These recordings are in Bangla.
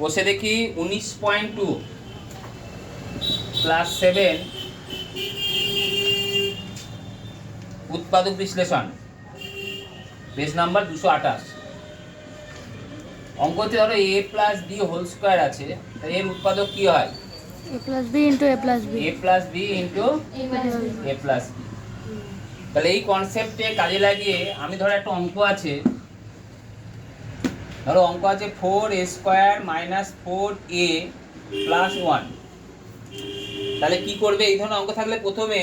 বসে দেখি উনিশ পয়েন্ট টু প্লাস সেভেন উৎপাদক বিশ্লেষণ। পেজ নাম্বার দুশো আঠাশ। অঙ্কতে ধরো A plus B whole square আছে তাই এর উৎপাদক কি হয়? a plus b into a plus b A plus B into A plus B তাহলে এই কনসেপ্টে কাজে লাগিয়ে আমি ধরো একটা অঙ্ক আছে ধরো অঙ্ক আছে four A square minus four A plus one তাহলে কি করবে? এই ধরনের অঙ্ক থাকলে প্রথমে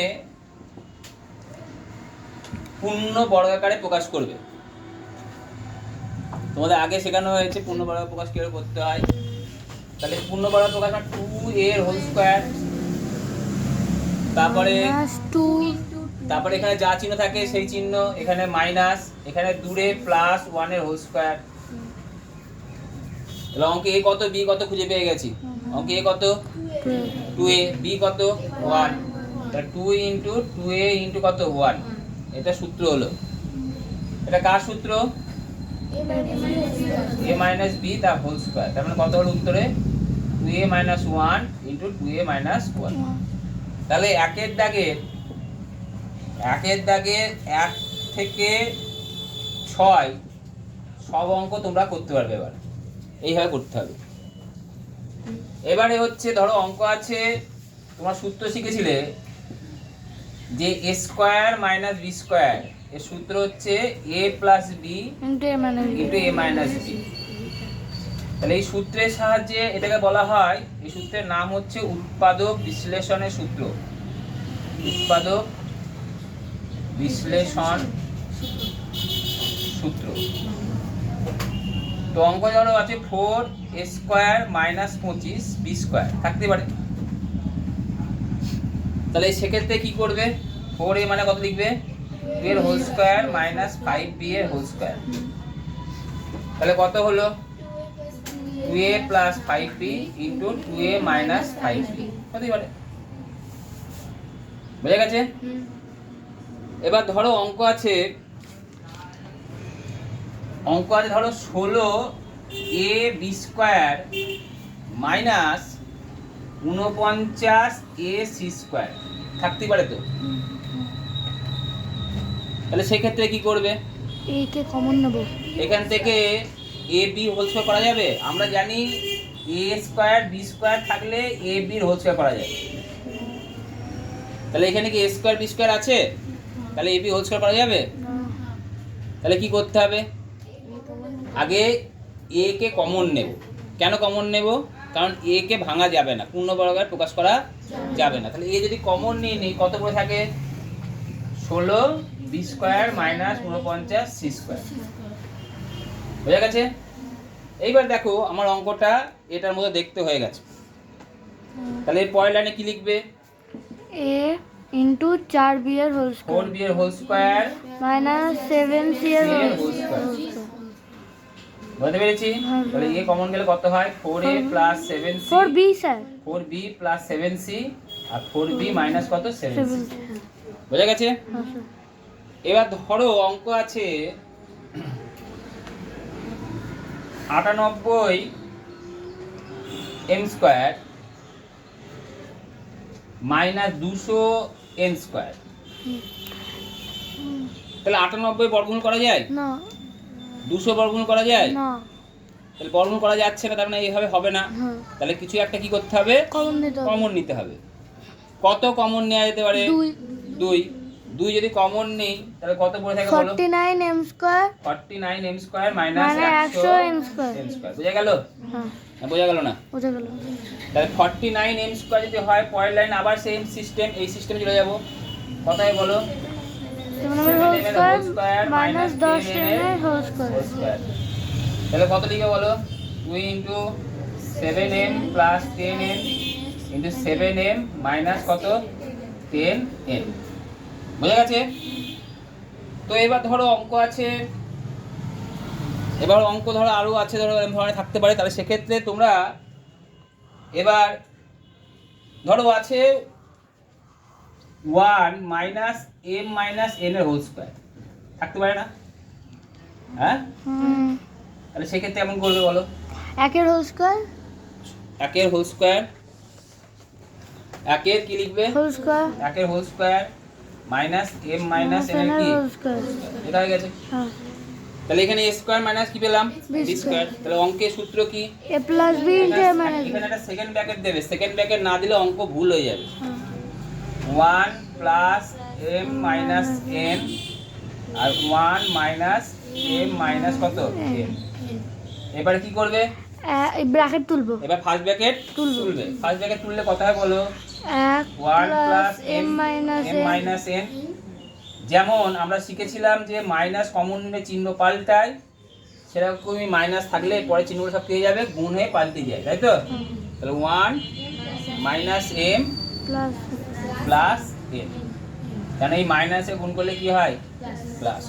পূর্ণ বর্গাকারে প্রকাশ করবে। তোমাদের আগে শেখানো হয়েছে পূর্ণ বর্গ প্রকাশ কীভাবে করতে হয়। তাহলে পূর্ণ বর্গ প্রকাশ টু এর হোল স্কোয়ার তারপরে তারপরে এখানে যা চিহ্ন থাকে সেই চিহ্ন এখানে মাইনাস এখানে দূরে প্লাস ওয়ানের হোল স্কোয়ার তাহলে অঙ্কে এ কত, বি কত খুঁজে পেয়ে গেছি? অঙ্কে এ কত? টু এ বি কত? ওয়ান তাহলে two into two A into কত? ওয়ান এটা সূত্র হলো। এটা কার সূত্র? এ মাইনাস বি তার হোল স্কোয়ার তার মানে কত হলো উত্তরে? Two A minus one into two A minus one তাহলে একের দাগের একের দাগে এক থেকে ছয়, সব অঙ্ক তোমরা করতে পারবে এবার। এইভাবে করতে হবে। এবারে হচ্ছে ধরো অঙ্ক আছে তোমার সূত্র শিখেছিলে যে A square minus B square এর সূত্র হচ্ছে A plus B into A minus B তাহলে এই সূত্রের সাহায্যে এটাকে বলা হয় এই সূত্রের নাম হচ্ছে উৎপাদক বিশ্লেষণের সূত্র। উৎপাদক বিশ্লেষণ সূত্র। তো অঙ্ক ধরো আছে ফোর এ স্কোয়ার মাইনাস পঁচিশ বি স্কোয়ার থাকতে পারে। তাহলে সেক্ষেত্রে কি করবে? ফোর এ মানে কত লিখবে? টু এর whole square minus five B এর হোল স্কোয়ার তাহলে কত হলো? Two A plus five B into two A minus five B হতেই পারে। বুঝে গেছে? এবার ধরো অঙ্ক আছে অঙ্ক আছে ধরো ষোলো এ বি স্কোয়ার মাইনাস উনপঞ্চাশ এ সি স্কোয়ার। থাকতেই পারে তো? তাহলে সেক্ষেত্রে কি করবে? a কে কমন নেব। এখান থেকে এ বি হোল স্কোয়ার করা যাবে? আমরা জানি এ স্কোয়ার বি স্কোয়ার থাকলে এ বির হোল স্কোয়ার করা যায় তাহলে এখানে কি এ স্কোয়ার বি স্কোয়ার আছে? তাহলে এ বি হোল স্কোয়ার করা যাবে? তাহলে কি করতে হবে? আগে এ কে কমন নেব। কেন কমন নেব? কারণ এ কে ভাঙা যাবে না। পূর্ণ বর্গাকার প্রকাশ করা যাবে না। তাহলে এ যদি কমন নিয়ে নিই কত করে থাকে? ষোলো বি স্কোয়ার মাইনাস উনপঞ্চাশ সি স্কোয়ার বোঝা গেছে? এইবার দেখো আমার অঙ্কটা এটার মধ্যে দেখতে হয়ে গেছে। তাহলে এর পরের লাইনে কি লিখবে? A into 4 b এর হোল স্কয়ার বি এর হোল স্কোয়ার মাইনাস 7 c এর হোল। স্কয়ার বুঝতে পেরেছি? হ্যাঁ, তাহলে এ কমন গেলে কত হয়? Four A plus seven C 4 b sir four B plus seven C R four B minus কত? সেভেন 7 সি বোঝা গেছে? হ্যাঁ এবার ধরো অঙ্ক আছে আটানব্বই এম স্কোয়ার মাইনাস দুশো এন স্কোয়ার তাহলে আটানব্বই বর্গমূল করা যায়? না। দুশো বর্গমূল করা যায়? না। তাহলে বর্গমূল করা যাচ্ছে না তার মানে এইভাবে হবে না। হ্যাঁ। তাহলে কিছু একটা কি করতে হবে? কমন নিতে হবে। কত কমন নেওয়া যেতে পারে? দুই। দুই। যদি কমন নেই তাহলে কত পড়ে থাকে বলো? 49 m square. Forty nine M square minus মানে একশো 100 m স্কয়ার এম স্কোয়ার। বোঝা গেল? হ্যাঁ। না বোঝা গেল না? বুঝে গেল। তাহলে ফর্টি নাইন এম স্কোয়ার যদি হয় পরের লাইন আবার সেম সিস্টেম এই সিস্টেমে চলে যাব। কথাই বলো। 7 এর whole square minus minus 10 10 m এর হোল স্কয়ার তাহলে কত লিখে বলো? Two into seven M plus ten M into seven M minus কত? টেন এম বোঝা গেছে? তো এবার ধরো অঙ্ক আছে। এবার অঙ্ক ধরো আরও আছে, ধরো এরকম ধরনের থাকতে পারে। তাহলে সেক্ষেত্রে তোমরা এবার ধরো আছে one minus M minus N এর হোল স্কোয়ার থাকতে পারে না? হ্যাঁ? তাহলে সেক্ষেত্রে এমন করবে বলো। একের হোল স্কয়ার একের হোল স্কোয়ার একের কি লিখবে? হোল স্কোয়ার একের whole square minus M minus N কি? এটা হয়ে গেছে। হ্যাঁ। তাহলে এখানে এ স্কোয়ার মাইনাস কি পেলাম? বি স্কোয়ার তাহলে অঙ্কের সূত্র কি? A plus B into A minus এখানে একটা সেকেন্ড ব্র্যাকেট দেবে। সেকেন্ড ব্র্যাকেট না দিলে অঙ্ক ভুল হয়ে যাবে। হ্যাঁ। One plus M minus N আর ওয়ান মাইনাস এম মাইনাস কত? এন। এবারে কি করবে? ব্র্যাকেট তুলবো। এবার ফার্স্ট ব্র্যাকেট তুলবো। ফার্স্ট ব্র্যাকেট তুললে কথা হয় বলো। One plus M minus M minus N. যেমন আমরা শিখেছিলাম যে মাইনাস কমন নিলে চিহ্ন পাল্টায় সেরকমই মাইনাস থাকলে পরে চিহ্নগুলো সব পেয়ে যাবে গুণ হয়ে পাল্টে যায় তাই তো? তাহলে one minus M plus plus N কেন এই মাইনাসে গুণ করলে কি হয়? প্লাস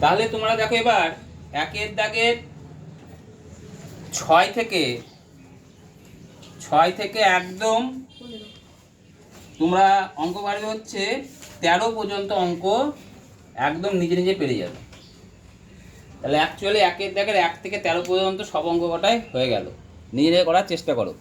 তাহলে তোমরা দেখো এবার একের দাগের ছয় থেকে ছয় থেকে একদম তোমরা অঙ্ক পারবে হচ্ছে তেরো পর্যন্ত অঙ্ক একদম নিজে নিজে পেরে যাবে। তাহলে অ্যাকচুয়ালি একের দাগের এক থেকে তেরো পর্যন্ত সব অঙ্ক কটাই হয়ে গেল। নিজে করার চেষ্টা করো।